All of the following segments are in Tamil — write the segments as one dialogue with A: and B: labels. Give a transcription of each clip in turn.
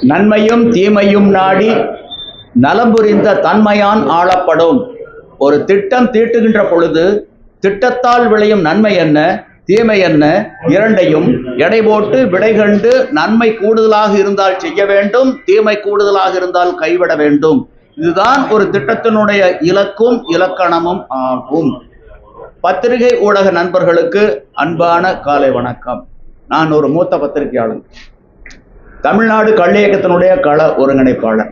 A: நன்மையும் தீமையும் நாடி நலம் புரிந்த தன்மையான் ஆளப்படும். ஒரு திட்டம் தீட்டுகின்ற பொழுது திட்டத்தால் விளையும் நன்மை என்ன? தீமை என்ன? இரண்டையும் எடை போட்டு விடை கண்டு நன்மை கூடுதலாக இருந்தால் செய்ய வேண்டும் தீமை கூடுதலாக இருந்தால் கைவிட வேண்டும். இதுதான் ஒரு திட்டத்தினுடைய இலக்கும் இலக்கணமும் ஆகும். பத்திரிகை ஊடக நண்பர்களுக்கு அன்பான காலை வணக்கம். நான் ஒரு மூத்த பத்திரிகையாளர் தமிழ்நாடு கள்ளியக்கத்தினுடைய கள ஒருங்கிணைப்பாளர்.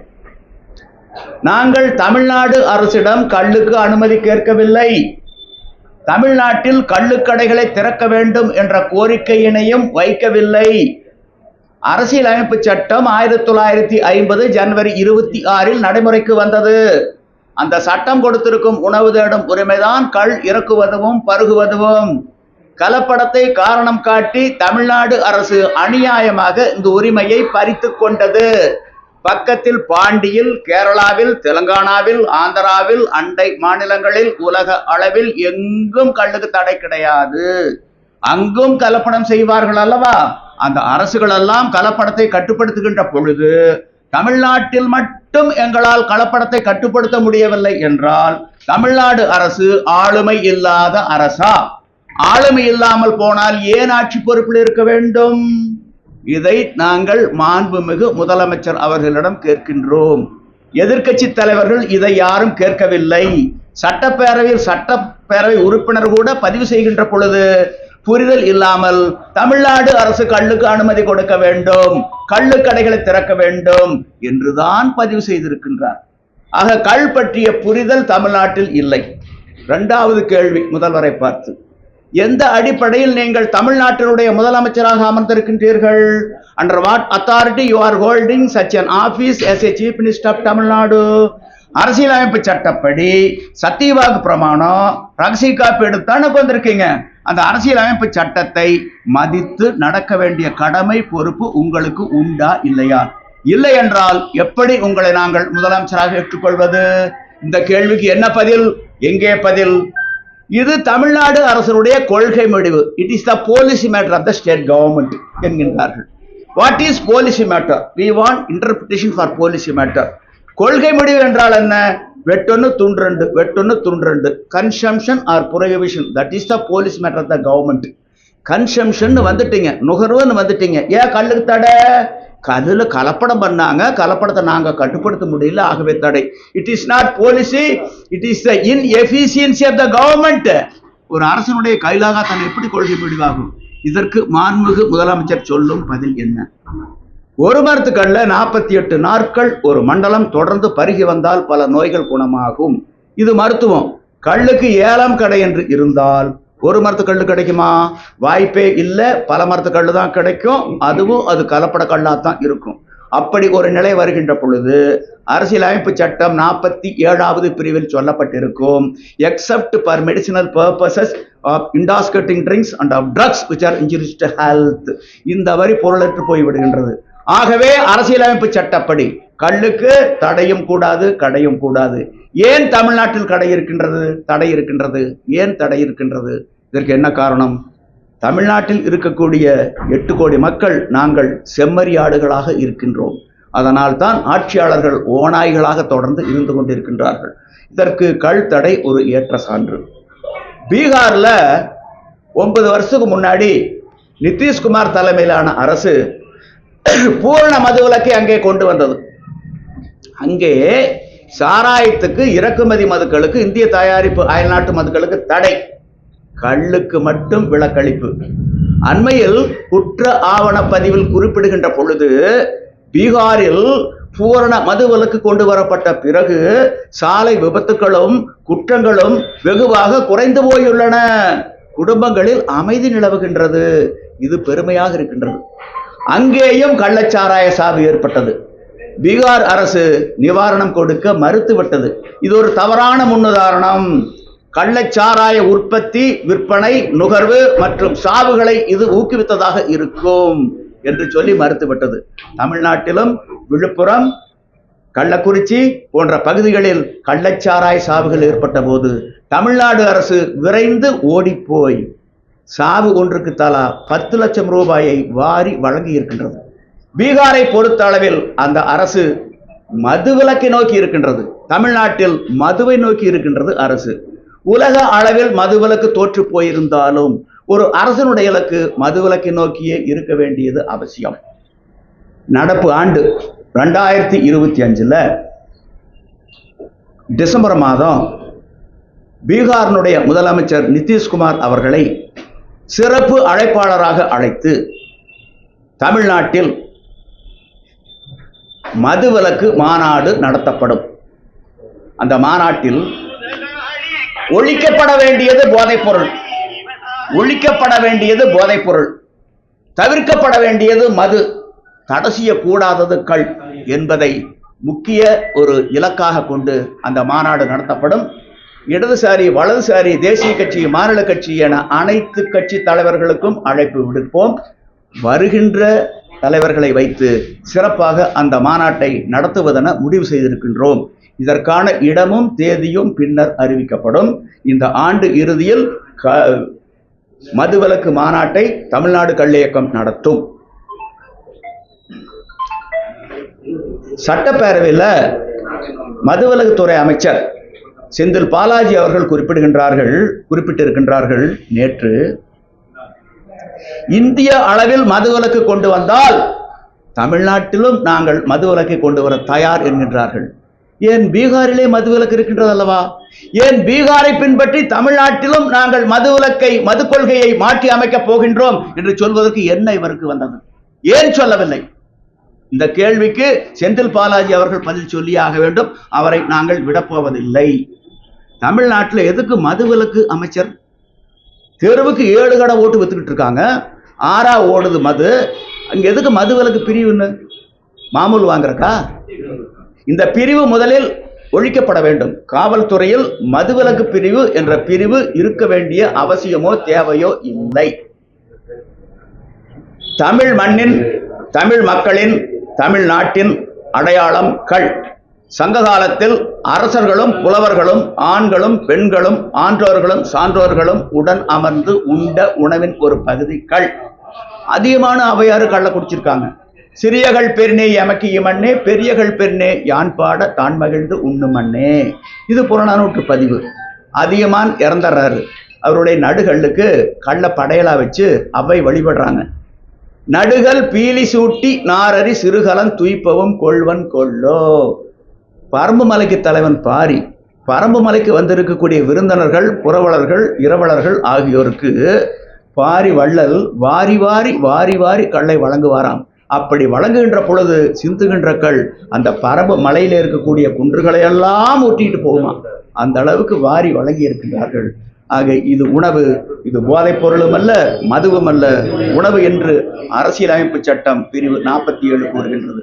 A: நாங்கள் தமிழ்நாடு அரசிடம் கல்லுக்கு அனுமதி கேட்கவில்லை. தமிழ்நாட்டில் கள்ளுக்கடைகளை திறக்க வேண்டும் என்ற கோரிக்கையினையும் வைக்கவில்லை. அரசியலமைப்பு சட்டம் ஆயிரத்தி தொள்ளாயிரத்தி ஐம்பது ஜனவரி இருபத்தி ஆறில் நடைமுறைக்கு வந்தது. அந்த சட்டம் கொடுத்திருக்கும் உணவு தேடும் உரிமைதான் கல் இறக்குவதும் பருகுவதும் கலப்படத்தை காரணம் காட்டி தமிழ்நாடு அரசு அநியாயமாக இந்த உரிமையை பறித்து கொண்டது. பக்கத்தில் பாண்டியில் கேரளாவில் தெலுங்கானாவில் ஆந்திராவில் அண்டை மாநிலங்களில் உலக அளவில் எங்கும் கல்லுக்கு தடை கிடையாது. அங்கும் கலப்படம் செய்வார்கள் அல்லவா? அந்த அரசுகளெல்லாம் கலப்படத்தை கட்டுப்படுத்துகின்ற பொழுது தமிழ்நாட்டில் மட்டும் எங்களால் கலப்படத்தை கட்டுப்படுத்த முடியவில்லை என்றால் தமிழ்நாடு அரசு ஆளுமை இல்லாத அரசா? ஆளுமை இல்லாமல் போனால் ஏன் ஆட்சி பொறுப்பில் இருக்க வேண்டும்? இதை நாங்கள் மாண்புமிகு முதலமைச்சர் அவர்களிடம் கேட்கின்றோம். எதிர்க்கட்சி தலைவர்கள் இதை யாரும் கேட்கவில்லை. சட்டப்பேரவையில் சட்டப்பேரவை உறுப்பினர் கூட பதிவு செய்கின்ற பொழுது புரிதல் இல்லாமல் தமிழ்நாடு அரசு கள்ளுக்கு அனுமதி கொடுக்க வேண்டும் கள்ளு கடைகளை திறக்க வேண்டும் என்றுதான் பதிவு செய்திருக்கின்றார். ஆக கள் பற்றிய புரிதல் தமிழ்நாட்டில் இல்லை. இரண்டாவது கேள்வி முதல்வரை பார்த்து. எந்த அடிப்படையில் நீங்கள் தமிழ்நாட்டினுடைய முதலமைச்சராக அமர்ந்திருக்கின்றீர்கள்? Under what authority you are holding such an office as a chief minister of Tamil Nadu அரசியலமைப்பு சட்டப்படி சத்தியவாக்கு பிரமாணம் ரகசிய காப்பீடு தானே வந்திருக்கீங்க அந்த அரசியலமைப்பு சட்டத்தை மதித்து நடக்க வேண்டிய கடமை பொறுப்பு உங்களுக்கு உண்டா இல்லையா? இல்லை என்றால் எப்படி உங்களை நாங்கள் முதலமைச்சராக ஏற்றுக்கொள்வது? இந்த கேள்விக்கு என்ன பதில்? எங்கே பதில்? இது தமிழ்நாடு அரசனுடைய கொள்கை முடிவு. It is the policy matter of the state government என்கின்றார்கள். What is policy matter we want interpretation for policy matter கொள்கை முடிவு என்றால் என்ன? வெட்டொன்னு துண்டண்டு வெட்டொன்னு ரெண்டு. Consumption or prohibition that is the police matter of the government consumption வந்துட்டீங்க நுகர்வுன்னு வந்துட்டீங்க. ஏன் கல்லுக்கு தடை? கதில் கலப்படம் பண்ணாங்க கலப்படத்தை நாங்கள் கட்டுப்படுத்த முடியல ஆகவே தடை. It is not policy it is the inefficiency of the government ஒரு அரசனுடைய கையிலாக தன்னை எப்படி கொள்கை முடிவாகும்? இதற்கு மாண்புமிகு முதலமைச்சர் சொல்லும் பதில் என்ன? ஒரு மரத்துக்கல்ல நாற்பத்தி எட்டு நாட்கள் ஒரு மண்டலம் தொடர்ந்து பருகி வந்தால் பல நோய்கள் குணமாகும். இது மருத்துவம். கல்லுக்கு ஏலம் கடை என்று இருந்தால் ஒரு மரத்துக்கல் கிடைக்குமா? வாய்ப்பே இல்லை. பல மரத்துக்கல் தான் கிடைக்கும். அதுவும் அது கலப்பட கல்லாக தான் இருக்கும். அப்படி ஒரு நிலை வருகின்ற பொழுது அரசியலமைப்பு சட்டம் நாற்பத்தி ஏழாவது பிரிவில் சொல்லப்பட்டிருக்கும். Except for medicinal purposes of intoxicating drinks and of drugs which are injurious to health இந்த வரி பொருளற்று போய்விடுகின்றது. ஆகவே அரசியலமைப்பு சட்டப்படி கல்லுக்கு தடையும் கூடாது கடையும் கூடாது. ஏன் தமிழ்நாட்டில் கடை இருக்கின்றது? தடை இருக்கின்றது. ஏன் தடை இருக்கின்றது? இதற்கு என்ன காரணம்? தமிழ்நாட்டில் இருக்கக்கூடிய எட்டு கோடி மக்கள் நாங்கள் செம்மறியாடுகளாக இருக்கின்றோம். அதனால் தான் ஆட்சியாளர்கள் ஓநாய்களாக தொடர்ந்து இருந்து கொண்டிருக்கின்றார்கள். இதற்கு கல் தடை ஒரு ஏற்ற சான்று. பீகாரில் ஒன்பது வருஷத்துக்கு முன்னாடி நிதிஷ்குமார் தலைமையிலான அரசு பூரண மதுவிலக்கை அங்கே கொண்டு வந்தது. அங்கே சாராயத்துக்கு இறக்குமதி மதுக்களுக்கு இந்திய தயாரிப்பு அயல்நாட்டு மதுக்களுக்கு தடை. கல்லுக்கு மட்டும் விலக்களிப்பு. அண்மையில் குற்ற ஆவணப்பதிவில் குறிப்பிடுகின்ற பொழுது பீகாரில் பூரண மதுவிலக்கு கொண்டு வரப்பட்ட பிறகு சாலை விபத்துகளும் குற்றங்களும் வெகுவாக குறைந்து போயுள்ளன. குடும்பங்களில் அமைதி நிலவுகின்றது. இது பெருமையாக இருக்கின்றது. அங்கேயும் கள்ளச்சாராய சாவு ஏற்பட்டது. பீகார் அரசு நிவாரணம் கொடுக்க மறுத்துவிட்டது. இது ஒரு தவறான முன்னுதாரணம். கள்ளச்சாராய உற்பத்தி விற்பனை நுகர்வு மற்றும் சாவுகளை இது ஊக்குவித்ததாக இருக்கும் என்று சொல்லி மறுத்துவிட்டது. தமிழ்நாட்டிலும் விழுப்புரம் கள்ளக்குறிச்சி போன்ற பகுதிகளில் கள்ளச்சாராய சாவுகள் ஏற்பட்ட போது தமிழ்நாடு அரசு விரைந்து ஓடிப்போய் சாவு ஒன்றுக்கு தலா பத்து லட்சம் ரூபாயை வாரி வழங்கி இருக்கின்றது பீகாரை பொறுத்த அளவில் அந்த அரசு மதுவிலக்கை நோக்கி இருக்கின்றது. தமிழ்நாட்டில் மதுவை நோக்கி இருக்கின்றது அரசு. உலக அளவில் மதுவிலக்கு தோற்று போயிருந்தாலும் ஒரு அரசனுடைய இலக்கு மதுவிலக்கை நோக்கியே இருக்க வேண்டியது அவசியம். நடப்பு ஆண்டு ரெண்டாயிரத்தி இருபத்தி அஞ்சுல டிசம்பர் மாதம் பீகாரினுடைய முதலமைச்சர் நிதிஷ்குமார் அவர்களை சிறப்பு அழைப்பாளராக அழைத்து தமிழ்நாட்டில் மதுவிலக்கு மாநாடு நடத்தப்படும். அந்த மாநாட்டில் ஒழிக்கப்பட வேண்டியது போதைப்பொருள். ஒழிக்கப்பட வேண்டியது போதைப்பொருள். தவிர்க்கப்பட வேண்டியது மது. தடை செய்யக்கூடாதது கள் என்பதை முக்கிய ஒரு இலக்காக கொண்டு அந்த மாநாடு நடத்தப்படும். இடதுசாரி வலதுசாரி தேசிய கட்சி மாநில கட்சி என அனைத்து கட்சி தலைவர்களுக்கும் அழைப்பு விடுப்போம். வருகின்ற தலைவர்களை வைத்து சிறப்பாக அந்த மாநாட்டை நடத்துவதென முடிவு செய்திருக்கின்றோம். இதற்கான இடமும் தேதியும் பின்னர் அறிவிக்கப்படும். இந்த ஆண்டு இறுதியில் க- மதுவிலக்கு மாநாட்டை தமிழ்நாடு கள்ளியக்கம் நடத்தும். சட்டப்பேரவையில் மதுவிலக்குத்துறை அமைச்சர் செந்தில் பாலாஜி அவர்கள் குறிப்பிடுகின்றார்கள் குறிப்பிட்டிருக்கின்றார்கள். நேற்று இந்திய அளவில் மதுவிலக்கு கொண்டு வந்தால் தமிழ்நாட்டிலும் நாங்கள் மதுவிலக்கை கொண்டு வர தயார் என்கின்றார்கள். ஏன் பீகாரிலே மதுவிலக்கு இருக்கின்றது அல்லவா? ஏன் பீகாரை பின்பற்றி தமிழ்நாட்டிலும் நாங்கள் மதுவிலக்கை மது கொள்கையை மாற்றி அமைக்கப் போகின்றோம் என்று சொல்வதற்கு என்ன இவருக்கு வந்தது? ஏன் சொல்லவில்லை? இந்த கேள்விக்கு செந்தில் பாலாஜி அவர்கள் பதில் சொல்லியாக வேண்டும். அவரை நாங்கள் விடப்போவதில்லை. தமிழ்நாட்டில் எதுக்கு மதுவிலக்கு அமைச்சர்? தெருவுக்கு ஏழு கடை ஓட்டு வித்துக்கிட்டு இருக்காங்க. ஆறா ஓடுது மது. அங்க எதுக்கு மது விலக்கு பிரிவுன்னு மாமூல் வாங்குறக்கா? இந்த பிரிவு முதலில் ஒழிக்கப்பட வேண்டும். காவல்துறையில் மதுவிலக்கு பிரிவு என்ற பிரிவு இருக்க வேண்டிய அவசியமோ தேவையோ இல்லை. தமிழ் மண்ணின் தமிழ் மக்களின் தமிழ்நாட்டின் அடையாளம் கள் சங்க காலத்தில் அரசர்களும் புலவர்களும் ஆண்களும் பெண்களும் ஆன்றோர்களும் சான்றோர்களும் உடன் அமர்ந்து உண்ட உணவின் ஒரு பகுதி கள் அதிகமான அவையாறு கள்ள குடிச்சிருக்காங்க. சிறியகள் பெருநே எமக்கு இமண்ணே பெரியகள் பெருநே யான் பாட தான் மகிழ்ந்து உண்ணும் மண்ணே இது புறநானூற்று பதிவு. அதிகமான் இறந்துடுறாரு அவருடைய நடுகளுக்கு கள்ள படையலா வச்சு அவை வழிபடுறாங்க. நடுகள் பீலி சூட்டி நாரரி சிறுகலன் துய்ப்பவும் கொள்வன் கொள்ளோ பரம்பு மலைக்கு தலைவன் பாரி. பரம்பு மலைக்கு வந்திருக்கக்கூடிய விருந்தினர்கள் புறவலர்கள் இரவலர்கள் ஆகியோருக்கு பாரி வள்ளல் வாரி வாரி வாரி வாரி கல்லை வழங்குவாராம். அப்படி வழங்குகின்ற பொழுது சிந்துகின்ற கல் அந்த பரம்பு மலையில் இருக்கக்கூடிய குன்றுகளை எல்லாம் ஊட்டிட்டு போகுமா? அந்த அளவுக்கு வாரி வழங்கி இருக்கின்றார்கள். ஆக இது உணவு இது போதைப் பொருளும் அல்ல மதுவும் அல்ல. உணவு என்று அரசியலமைப்பு சட்டம் பிரிவு நாற்பத்தி ஏழு கூறுகின்றது.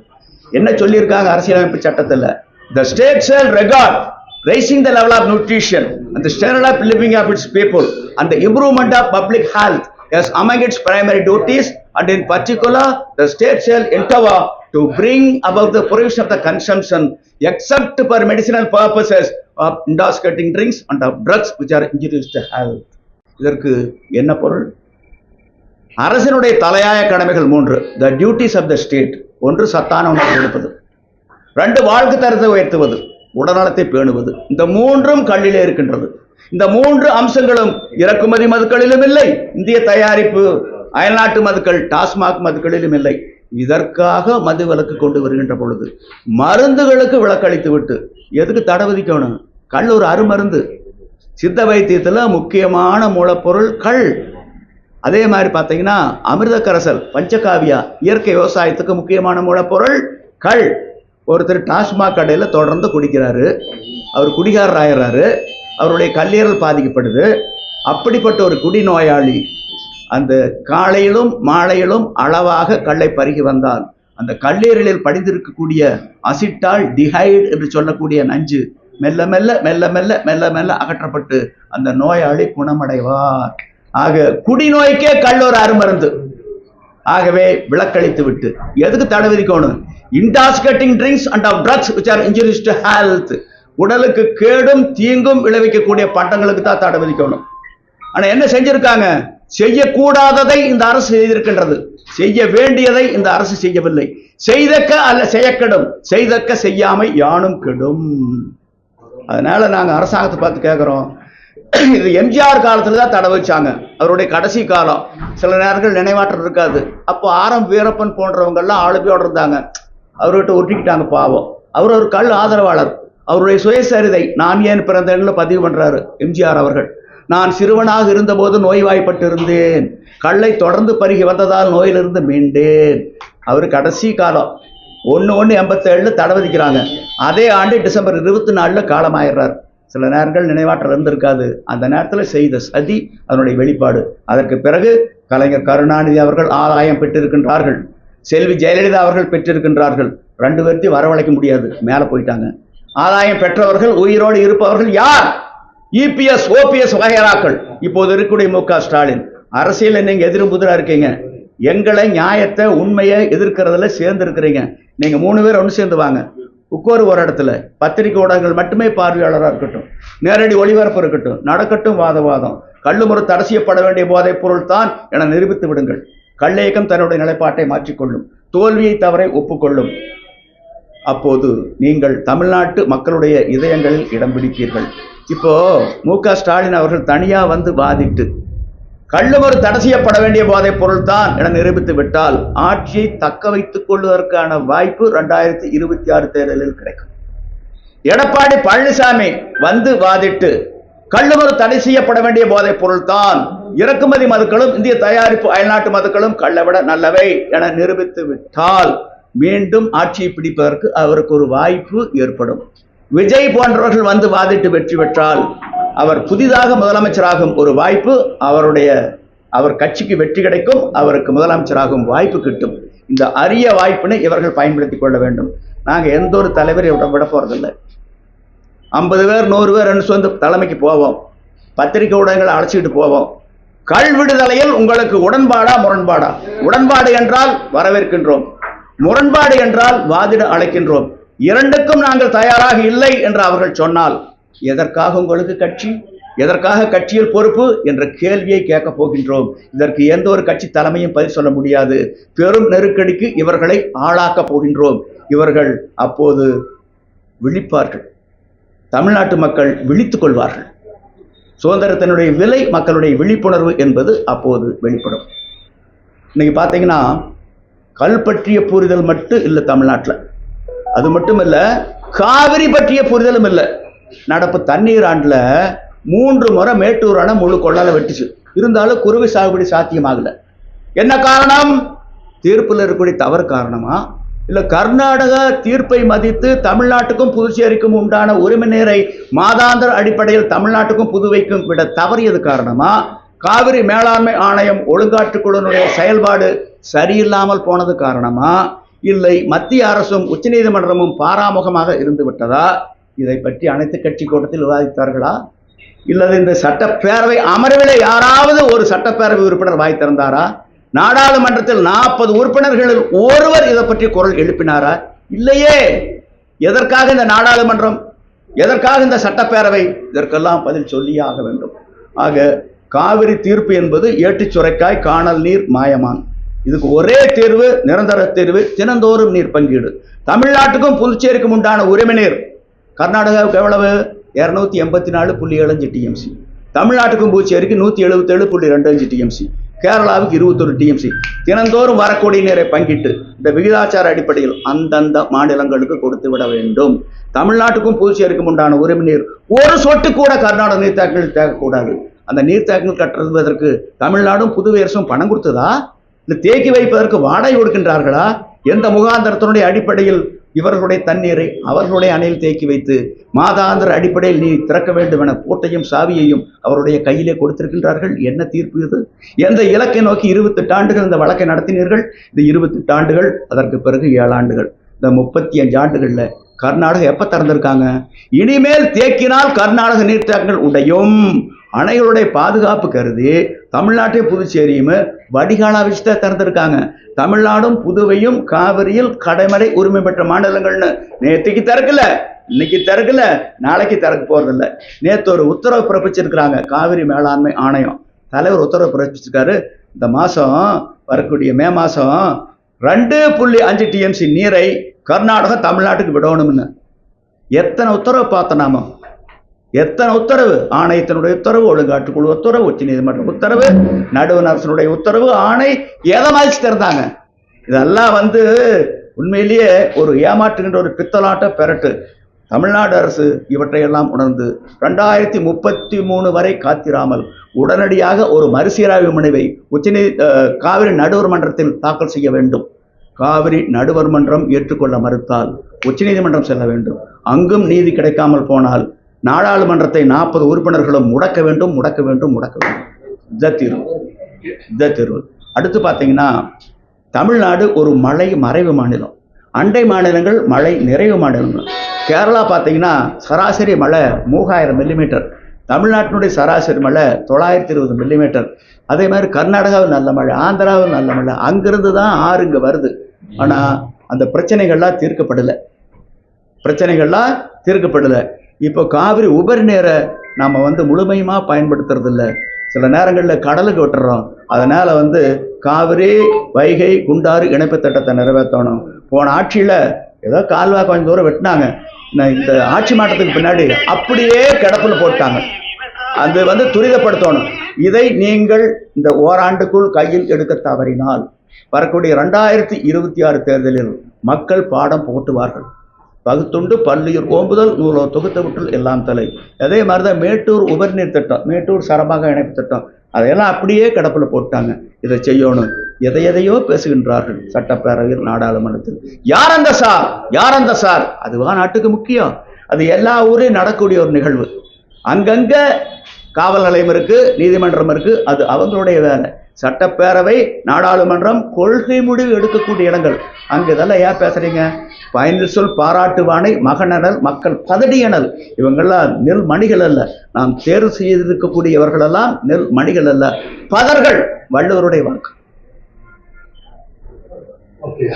A: என்ன சொல்லியிருக்காங்க அரசியலமைப்பு சட்டத்தில்? The state shall regard raising the level of nutrition and the standard of living of its people and the improvement of public health as among its primary duties and in particular the state shall endeavor to bring about the provision of the consumption except for medicinal purposes of intoxicating drinks and of drugs which are injurious to health இதற்கு என்ன பொருள் அரசினுடைய தலையாய கடமைகள் மூன்று the duties of the state ஒன்று சத்தான உணவு கொடுப்பது ரெண்டு வாழ்க்கை தரத்தை உயர்த்துவது உடல்நலத்தை பேணுவது. இந்த மூன்றும் கல்லிலே இருக்கின்றது. இந்த மூன்று அம்சங்களும் இறக்குமதி மதுக்களிலும் இல்லை இந்திய தயாரிப்பு அயல்நாட்டு மதுக்கள் டாஸ்மாக் மதுக்களிலும் இல்லை. இதற்காக மது விலக்கு கொண்டு வருகின்ற பொழுது மருந்துகளுக்கு விலக்களித்து விட்டு எதுக்கு தடை விதிக்கணும்? கல் ஒரு அருமருந்து. சித்த வைத்தியத்தில் முக்கியமான மூலப்பொருள் கள் அதே மாதிரி பார்த்தீங்கன்னா அமிர்த கரசல் பஞ்சகாவியா இயற்கை விவசாயத்துக்கு முக்கியமான மூலப்பொருள் கள் ஒருத்தர் டாஸ்மாக் கடையில் தொடர்ந்து குடிக்கிறாரு. அவர் குடிகாரர் ஆயிடுறாரு. அவருடைய கல்லீரல் பாதிக்கப்படுது. அப்படிப்பட்ட ஒரு குடிநோயாளி அந்த காலையிலும் மாலையிலும் அளவாக கல்லை பருகி வந்தால் அந்த கல்லீரலில் படிந்திருக்கக்கூடிய அசிட்டால் டிஹைட் என்று சொல்லக்கூடிய நஞ்சு மெல்ல மெல்ல மெல்ல மெல்ல மெல்ல மெல்ல அகற்றப்பட்டு அந்த நோயாளி குணமடைவார். ஆக குடிநோய்க்கே கல் ஒரு அருமருந்து. ஆகவே விளக்களித்து விட்டு எதுக்கு தடை விதிக்கணும்? Intoxicating drinks and of drugs which are injurious to health உடலுக்கு கேடும் தீங்கும் விளைவிக்கக்கூடிய பட்டங்களுக்கு தான் தடை விதிக்கணும். ஆனால் என்ன செஞ்சிருக்காங்க? செய்யக்கூடாததை இந்த அரசு செய்திருக்கின்றது. செய்ய வேண்டியதை இந்த அரசு செய்யவில்லை. செய்தக்க அல்ல செய்யக்கெடும். செய்தக்க செய்யாமை யானும் கெடும். அதனால நாங்கள் அரசாங்கத்தை பார்த்து கேட்குறோம் இது எம்ஜிஆர் காலத்தில் தான் தடை வச்சாங்க. அவருடைய கடைசி காலம். சில நேரங்கள் நினைவாற்றல் இருக்காது. அப்போ ஆரம் வீரப்பன் போன்றவங்கெல்லாம் ஆளுமையோடு இருந்தாங்க. அவர்கிட்ட ஒட்டிக்கிட்டாங்க பாவம். அவர் ஒரு கல் ஆதரவாளர். அவருடைய சுயசரிதை நான் ஏன் பிறந்தேன்னு பதிவு பண்ணுறாரு எம்ஜிஆர் அவர்கள். நான் சிறுவனாக இருந்தபோது நோய்வாய்ப்பட்டு இருந்தேன் கல்லை தொடர்ந்து பருகி வந்ததால் நோயிலிருந்து மீண்டேன். அவர் கடைசி காலம். ஒன்று ஒன்று எண்பத்தேழில் தடை விதிக்கிறாங்க. அதே ஆண்டு டிசம்பர் இருபத்தி நாலில் காலமாயிடுறார். சில நேரங்கள் நினைவாற்றல் இருந்திருக்காது. அந்த நேரத்தில் செய்த சதி அதனுடைய வெளிப்பாடு. அதற்கு பிறகு கலைஞர் கருணாநிதி அவர்கள் ஆதாயம் பெற்றிருக்கின்றார்கள். செல்வி ஜெயலலிதா அவர்கள் பெற்றிருக்கின்றார்கள். ரெண்டு பேர்த்தையும் வரவழைக்க முடியாது. மேலே போயிட்டாங்க. ஆதாயம் பெற்றவர்கள் உயிரோடு இருப்பவர்கள் யார்? இபிஎஸ் ஓபிஎஸ் வகையராக்கள். இப்போது இருக்கக்கூடிய மு க ஸ்டாலின். அரசியல் நீங்கள் எதிரும் இருக்கீங்க? எங்களை நியாயத்தை உண்மையை எதிர்க்கிறதுல சேர்ந்து இருக்கிறீங்க நீங்கள் மூணு பேர் ஒன்று சேர்ந்து வாங்க. உட்காரு ஒரு இடத்துல. பத்திரிகை ஊடகங்கள் மட்டுமே பார்வையாளராக இருக்கட்டும். நேரடி ஒளிபரப்பு இருக்கட்டும். நடக்கட்டும் வாதவாதம். கல்லுமுறை தடை செய்யப்பட வேண்டிய போதைப் பொருள் தான் என நிரூபித்து விடுங்கள். கள்ளேகம் தன்னுடைய நிலைப்பாட்டை மாற்றிக்கொள்ளும். தோல்வியை தவறை ஒப்புக்கொள்ளும். அப்போது நீங்கள் தமிழ்நாட்டு மக்களுடைய இதயங்களில் இடம் பிடிப்பீர்கள். இப்போ மு க ஸ்டாலின் அவர்கள் தனியாக வந்து வாதிட்டு கள்ளுமறு தடை செய்யப்பட வேண்டிய போதைப் பொருள் தான் என நிரூபித்து விட்டால் ஆட்சியை தக்க வைத்துக் கொள்வதற்கான வாய்ப்பு ரெண்டாயிரத்தி இருபத்தி ஆறு தேர்தலில் கிடைக்கும். எடப்பாடி பழனிசாமி வந்து வாதிட்டு கள்ளுமறு தடை செய்யப்பட வேண்டிய போதைப் பொருள் தான் இறக்குமதி மதுக்களும் இந்திய தயாரிப்பு அயல்நாட்டு மதுக்களும் கள்ளவிட நல்லவை என நிரூபித்து விட்டால் மீண்டும் ஆட்சியை பிடிப்பதற்கு அவருக்கு ஒரு வாய்ப்பு ஏற்படும். விஜய் போன்றவர்கள் வந்து வாதிட்டு வெற்றி பெற்றால் அவர் புதிதாக முதலமைச்சராகும் ஒரு வாய்ப்பு அவருடைய அவர் கட்சிக்கு வெற்றி கிடைக்கும் அவருக்கு முதலமைச்சராகும் வாய்ப்பு கிட்டும். இந்த அரிய வாய்ப்பினை இவர்கள் பயன்படுத்திக் கொள்ள வேண்டும். நாங்கள் எந்த ஒரு தலைவரை விட விட போறதில்லை. ஐம்பது பேர் நூறு பேர் ரெண்டு சொந்த தலைமைக்கு போவோம். பத்திரிகை ஊடகங்களை அழைச்சிக்கிட்டு போவோம். கல்விடுதலையில் உங்களுக்கு உடன்பாடா முரண்பாடா? உடன்பாடு என்றால் வரவேற்கின்றோம். முரண்பாடு என்றால் வாதிட அழைக்கின்றோம். இரண்டுக்கும் நாங்கள் தயாராக இல்லை என்று அவர்கள் சொன்னால் எதற்காக உங்களுக்கு கட்சி? எதற்காக கட்சியில் பொறுப்பு? என்ற கேள்வியை கேட்கப் போகின்றோம். இதற்கு எந்த ஒரு கட்சி தலைமையும் பதில் சொல்ல முடியாது. பெரும் நெருக்கடிக்கு இவர்களை ஆளாக்கப் போகின்றோம். இவர்கள் அப்போது விழிப்பார்கள். தமிழ்நாட்டு மக்கள் விழித்துக் கொள்வார்கள். சுதந்திரத்தினுடைய விலை மக்களுடைய விழிப்புணர்வு என்பது அப்போது வெளிப்படும். இன்னைக்கு பார்த்தீங்கன்னா கல் பற்றிய புரிதல் மட்டும் இல்லை தமிழ்நாட்டில். அது மட்டும் இல்லை காவிரி பற்றிய புரிதலும் இல்லை. நடப்பு தண்ணீர் ஆண்டில் மூன்று முறை மேட்டூர் அணை முழு கொள்ளால வெட்டுச்சு. இருந்தாலும் குருவி சாகுபடி சாத்தியமாகல. என்ன காரணம்? தீர்ப்பில் இருக்கக்கூடிய தவறு காரணமாக இல்லை கர்நாடகா தீர்ப்பை மதித்து தமிழ்நாட்டுக்கும் புதுச்சேரிக்கும் உண்டான உரிமை நீரை மாதாந்திர அடிப்படையில் தமிழ்நாட்டுக்கும் புதுவைக்கும் விட தவறியது காரணமா? காவிரி மேலாண்மை ஆணையம் ஒழுங்காற்றுக்குழுனுடைய செயல்பாடு சரியில்லாமல் போனது காரணமா? இல்லை மத்திய அரசும் உச்சநீதிமன்றமும் பாராமுகமாக இருந்து விட்டதா? இதை பற்றி அனைத்து கட்சி கூட்டத்தில் விவாதித்தார்களா? இல்லது இந்த சட்டப்பேரவை அமர்வில் யாராவது ஒரு சட்டப்பேரவை உறுப்பினர் வாய் திறந்தாரா? நாடாளுமன்றத்தில் நாற்பது உறுப்பினர்களில் ஒருவர் இதை பற்றி குரல் எழுப்பினாரா? இல்லையே. எதற்காக இந்த நாடாளுமன்றம்? எதற்காக இந்த சட்டப்பேரவை? இதற்கெல்லாம் பதில் சொல்லியே ஆக வேண்டும். ஆக காவிரி தீர்ப்பு என்பது ஏட்டுச் சுரைக்காய் காணல் நீர் மாயமான். இதுக்கு ஒரே தேர்வு நிரந்தர தேர்வு தினந்தோறும் நீர் பங்கீடு. தமிழ்நாட்டுக்கும் புதுச்சேரிக்கும் உண்டான உரிமை நீர். கர்நாடகாவுக்கு எவ்வளவு? இரநூத்தி எண்பத்தி நாலு புள்ளி ஏழஞ்சு டிஎம்சி தமிழ்நாட்டுக்கும் புதுச்சேரிக்கு நூற்றி எழுபத்தேழு புள்ளி ரெண்டு அஞ்சு டிஎம்சி கேரளாவுக்கு இருபத்தொரு டிஎம்சி தினந்தோறும் வரக்கூடிய நீரை பங்கிட்டு இந்த விகிதாச்சார அடிப்படையில் அந்தந்த மாநிலங்களுக்கு கொடுத்து விட வேண்டும். தமிழ்நாட்டுக்கும் புதுச்சேரிக்கும் உண்டான உரிமை நீர் ஒரு சொட்டு கூட கர்நாடக நீர்த்தேக்கங்கள் தேக்கக்கூடாது. அந்த நீர்த்தேக்கங்கள் கட்டுவதற்கு தமிழ்நாடும் புதுவை அரசும் பணம் கொடுத்ததா? இந்த தேக்கி வைப்பதற்கு வாடகை கொடுக்கின்றார்களா? எந்த முகாந்தரத்தினுடைய அடிப்படையில் இவர்களுடைய தண்ணீரை அவர்களுடைய அணையில் தேக்கி வைத்து மாதாந்திர அடிப்படையில் நீ திறக்க வேண்டும் என பூட்டையும் சாவியையும் அவருடைய கையிலே கொடுத்திருக்கின்றார்கள். என்ன தீர்ப்பு இது? எந்த இலக்கை நோக்கி இருபத்தெட்டு ஆண்டுகள் இந்த வழக்கை நடத்தினீர்கள்? இந்த இருபத்தெட்டு ஆண்டுகள் அதற்கு பிறகு ஏழு ஆண்டுகள். இந்த முப்பத்தி அஞ்சு ஆண்டுகளில் கர்நாடகம் எப்ப திறந்திருக்காங்க? இனிமேல் தேக்கினால் கர்நாடக நீர்த்தேக்கங்கள் உடையும். அணைகளுடைய பாதுகாப்பு கருதி தமிழ்நாட்டையும் புதுச்சேரியும் வடிகாலா வச்சுதான் திறந்திருக்காங்க. தமிழ்நாடும் புதுவையும் காவிரியில் கடைமடை உரிமை பெற்ற மாநிலங்கள்னு நேற்றுக்கு திறக்கல இன்னைக்கு திறக்கல நாளைக்கு திறக்க போறதில்ல. நேற்று ஒரு உத்தரவு பிறப்பிச்சிருக்கிறாங்க காவிரி மேலாண்மை ஆணையம். தலைவர் உத்தரவு பிறப்பிச்சிருக்காரு இந்த மாதம் வரக்கூடிய மே மாதம் ரெண்டு புள்ளி அஞ்சு டிஎம்சி நீரை கர்நாடகா தமிழ்நாட்டுக்கு விடணும்னு. எத்தனை உத்தரவு பார்த்தோம் நாம? எத்தனை உத்தரவு? ஆணையத்தினுடைய உத்தரவு ஒழுங்காற்றுக்குழு உத்தரவு உச்ச நீதிமன்ற உத்தரவு நடுவண் அரசனுடைய உத்தரவு ஆணை எதை மாதிரி திறந்தாங்க இதெல்லாம் வந்து உண்மையிலேயே ஒரு ஏமாற்றுகின்ற ஒரு பித்தலாட்ட பெரட்டு. தமிழ்நாடு அரசு இவற்றையெல்லாம் உணர்ந்து ரெண்டாயிரத்தி முப்பத்தி மூணு வரை காத்திராமல் உடனடியாக ஒரு மறுசீராய்வு மனுவை உச்சநீதி காவிரி நடுவர் மன்றத்தில் தாக்கல் செய்ய வேண்டும். காவிரி நடுவர் மன்றம் ஏற்றுக்கொள்ள மறுத்தால் உச்சநீதிமன்றம் செல்ல வேண்டும். அங்கும் நீதி கிடைக்காமல் போனால் நாடாளுமன்றத்தை நாற்பது உறுப்பினர்களும் முடக்க வேண்டும் முடக்க வேண்டும் முடக்க வேண்டும். இத தீர்வு. இத தீர்வு. அடுத்து பார்த்தீங்கன்னா தமிழ்நாடு ஒரு மழை மறைவு மாநிலம். அண்டை மாநிலங்கள் மழை நிறைவு மாநிலங்கள். கேரளா பார்த்தீங்கன்னா சராசரி மழை மூவாயிரம் மில்லிமீட்டர் தமிழ்நாட்டினுடைய சராசரி மழை தொள்ளாயிரத்தி இருபது மில்லிமீட்டர் அதே மாதிரி கர்நாடகாவில் நல்ல மழை ஆந்திராவில் நல்ல மழை. அங்கிருந்து தான் ஆறு இங்கே வருது. ஆனால் அந்த பிரச்சனைகள்லாம் தீர்க்கப்படலை. பிரச்சனைகள்லாம் தீர்க்கப்படலை. இப்போ காவிரி உபரி நீரை நாம் வந்து முழுமையுமாக பயன்படுத்துறதில்ல. சில நேரங்களில் கடலுக்கு விட்டுறோம். அதனால் வந்து காவிரி வைகை குண்டாறு இணைப்பு திட்டத்தை நிறைவேற்றணும். போன ஆட்சியில் ஏதோ கால்வா கொஞ்சம் தூரம் வெட்டினாங்க. நான் இந்த ஆட்சி மாற்றத்துக்கு பின்னாடி அப்படியே கிடப்புல போட்டாங்க. அது வந்து துரிதப்படுத்தணும். இதை நீங்கள் இந்த ஓராண்டுக்குள் கையில் எடுக்க தவறினால் வரக்கூடிய ரெண்டாயிரத்தி இருபத்தி ஆறு தேர்தலில் மக்கள் பாடம் போட்டுவார்கள். பகுத்துண்டு பள்ளியூர் ஓம்புதல் நூலோ தொகுத்த விட்டல் எல்லாம் தலை. அதே மாதிரி தான் மேட்டூர் உபரிநீர் திட்டம் மேட்டூர் சரமாக இணைப்பு திட்டம். அதையெல்லாம் அப்படியே கிடப்பில் போட்டாங்க. இதை செய்யணும். எதை எதையோ பேசுகின்றார்கள். சட்டப்பேரவையில் நாடாளுமன்றத்தில். யார் அந்த சார்? யார் அந்த சார்? அதுவா நாட்டுக்கு முக்கியம். அது எல்லா ஊரையும் நடக்கக்கூடிய ஒரு நிகழ்வு. அங்கங்க காவல் நிலையம் இருக்கு நீதிமன்றம் இருக்கு. அது அவங்களுடைய வேலை. சட்டப்பேரவை நாடாளுமன்றம் கொள்கை முடிவு எடுக்கக்கூடிய இடங்கள். அங்கே இதெல்லாம் ஏன் பேசுறீங்க? பயனில் சொல் பாராட்டுவானை மகனல் மக்கள் பதடியனல் இவங்கெல்லாம் நெல் மணிகள் அல்ல. நாம் தேர்வு செய்திருக்கக்கூடியவர்களெல்லாம் நெல் மணிகள் அல்ல. பதர்கள் வள்ளுவருடைய வாக்கு.
B: ஓகே.